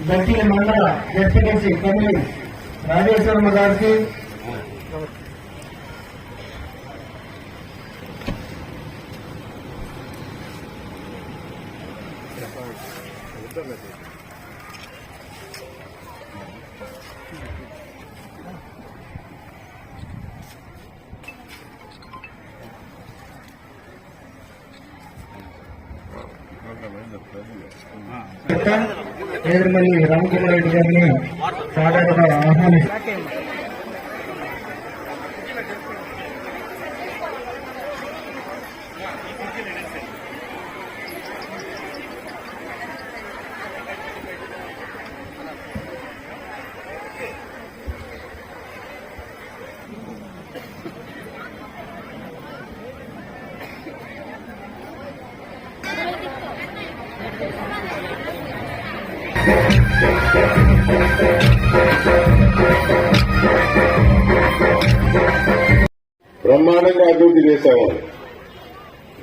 దక్షిణ మండల ZPTC committee Rajeswaramma గారికి నేదురుమల్లి రామకుమార్ రెడ్డి గారిని సాధారణంగా ఆహ్వానిస్తారు బ్రహ్మాండంగా అభివృద్ధి చేసేవాడు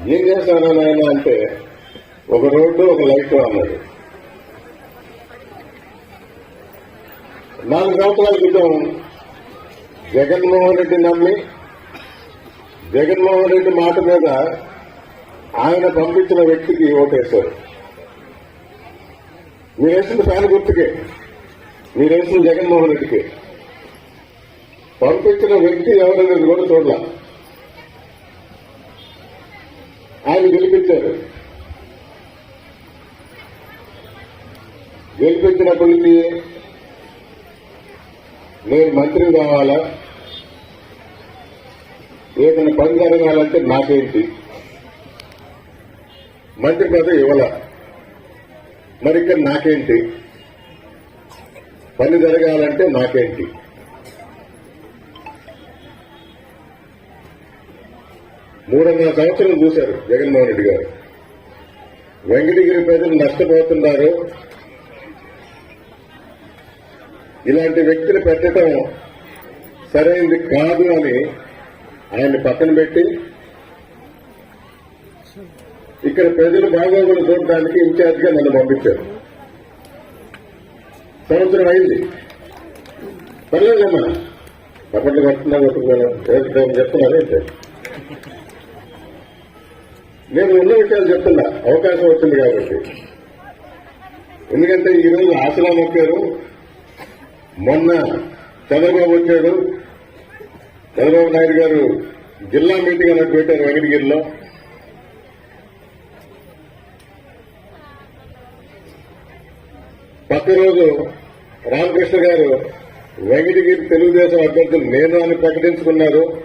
ఏం చేశాను నాయన అంటే ఒక రోడ్డు ఒక లైట్ అన్నాడు నాలుగు సంవత్సరాల క్రితం జగన్మోహన్ రెడ్డి నమ్మి జగన్మోహన్ రెడ్డి మాట మీద ఆయన పంపించిన వ్యక్తికి ఓటేశారు. మీరు వేసిన ఫ్యాన్ గుర్తుకే మీరు వేసిన జగన్మోహన్ రెడ్డికి. పంపించిన వ్యక్తి ఎవరనేది కూడా చూడాల. ఆయన గెలిపించారు. గెలిపించినప్పటి నుంచి నేను మంత్రి కావాలా? ఏదైనా పని జరగాలంటే నాకేంటి? మంత్రి పదవి ఇవ్వాల? మరి ఇక్కడ నాకేంటి? పని జరగాలంటే నాకేంటి? మూడున్నర సంవత్సరం చూశారు జగన్మోహన్ రెడ్డి గారు. వెంకటగిరి ప్రజలు నష్టపోతున్నారు. ఇలాంటి వ్యక్తిని పెట్టడం సరైనది కాదు అని ఆయన్ని పక్కన పెట్టి ఇక్కడ ప్రజలు బాగోగులు చూడటానికి ఇన్ఛార్జిగా నన్ను పంపించారు. సంవత్సరం అయింది. పర్లేదమ్మా. అప్పట్లో కట్టున్నా కొట్టుకున్నాను చెప్తున్నారేంటే నేను ఉన్న విషయాలు చెప్తున్నా. అవకాశం వచ్చింది కాబట్టి. ఎందుకంటే ఈ రోజు ఆశలా మొక్కారు మొన్న చంద్రబాబు వచ్చాడు చంద్రబాబు నాయుడు గారు జిల్లా మీటింగ్ అన్నట్టు పెట్టారు వెంకటగిరిలో. రోజు రామకృష్ణ గారు వెంకటగిరి తెలుగుదేశం అభ్యర్థులు నేను అని ప్రకటించుకున్నారు.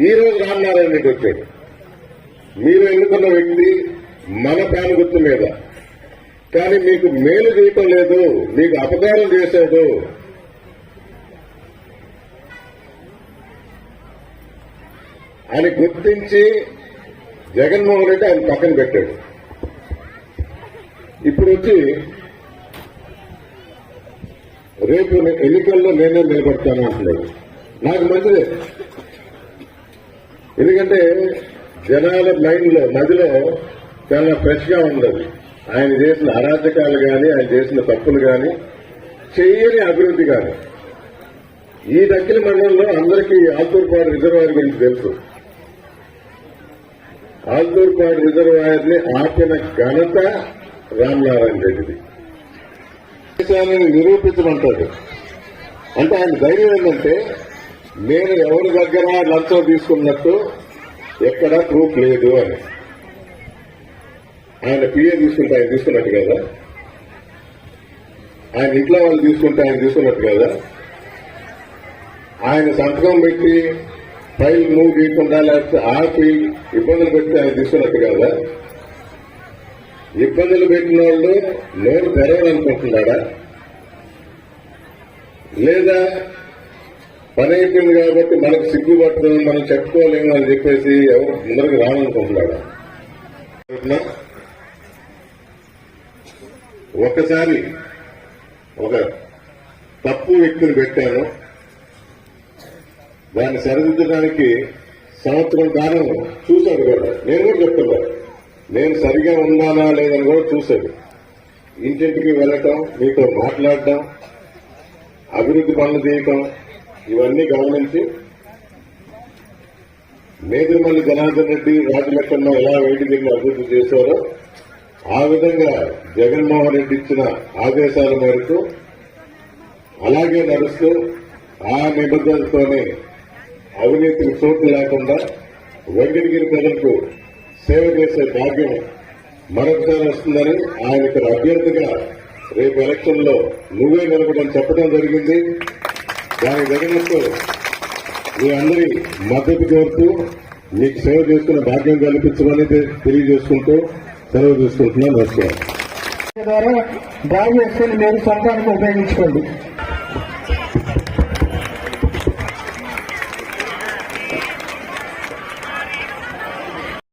ఈ రోజు రామనారాయణ రెడ్డి వచ్చాడు. మీరు ఎన్నుకున్న వ్యక్తి మన ప్రాణ గుర్తు మీద. కానీ మీకు మేలు చేయటం లేదు మీకు అపకారం చేశాడు. అని గుర్తించి జగన్మోహన్ రెడ్డి ఆయన పక్కన పెట్టాడు. ఇప్పుడు వచ్చి రేపు ఎన్నికల్లో నేనే నిలబడతాను అంటున్నాడు. నాకు మంచిదే. ఎందుకంటే జనాల మైండ్లో చాలా ఫ్రెష్గా ఉండదు ఆయన చేసిన అరాచకాలు కానీ ఆయన చేసిన తప్పులు కానీ చేయని అభివృద్ధి కానీ ఈ దక్కిన మండలంలో అందరికీ ఆల్తూర్పాడు రిజర్వాయర్ గురించి తెలుసు. ఆల్తూర్పాడు రిజర్వాయర్ని ఆపిన ఘనత రామనారాయణ రెడ్డిది దేశాన్ని నిరూపించమంటాడు అంటే ఆయన ధైర్యం ఏంటంటే నేను ఎవరి దగ్గర లంచం తీసుకున్నట్టు ఎక్కడా ప్రూఫ్ లేదు అని. ఆయన పిఏ తీసుకుంటే ఆయన తీసుకున్నట్టు కదా? ఆయన ఇంట్లో వాళ్ళు తీసుకుంటే ఆయన తీసుకున్నట్టు కదా? ఆయన సంతకం పెట్టి ఫైల్ మూవ్ చేయకుండా లేకపోతే ఆపి ఇబ్బందులు పెట్టి ఆయన తీసుకున్నట్టు కదా? ఇబ్బందులు పెట్టిన వాళ్ళు నోరు తెరవాలనుకుంటున్నాడా? లేదా పని అయిపోయింది కాబట్టి మనకు సిగ్గుపడుతుంది మనం చెప్పుకోలేము అని చెప్పేసి ఎవరు ముందరకు రావాలనుకుంటున్నాడా? ఒకసారి ఒక తప్పు వ్యక్తిని పెట్టాను. దాన్ని సరిదిద్దడానికి సంవత్సరం కాలం చూశాడు కూడా నేను కూడా చెప్తున్నాను నేను సరిగా ఉన్నానా లేదని కూడా చూశాడు. ఇంటింటికి వెళ్ళటం మీతో మాట్లాడటం అభివృద్ధి పనులు చేయటం ఇవన్నీ గమనించి మేదిరిమల్లి జనార్దన్ రెడ్డి రాజలక్ష్మణ ఎలా వేడిగిరిని అభివృద్ధి చేశారో ఆ విధంగా జగన్మోహన్ రెడ్డి ఇచ్చిన ఆదేశాల మేరకు అలాగే నడుస్తూ ఆ నిబంధనలతోనే అవినీతికి చోటు లేకుండా వెంకటగిరి ప్రజలకు సేవ చేసే భాగ్యం మరొకసారి వస్తుందని ఆయన ఇక్కడ అభ్యర్థిగా రేపు ఎలక్షన్లో నువ్వే నిలబడని చెప్పడం జరిగింది. దానికి తగినట్టు మీ అందరి మద్దతు కోరుతూ మీకు సేవ చేసుకునే భాగ్యం కల్పించమని తెలియజేసుకుంటూ సెలవు తీసుకుంటున్నాను. నమస్కారం. ద్వారా డ్రా చేసుకుని మీరు సొంతానికి ఉపయోగించుకోండి.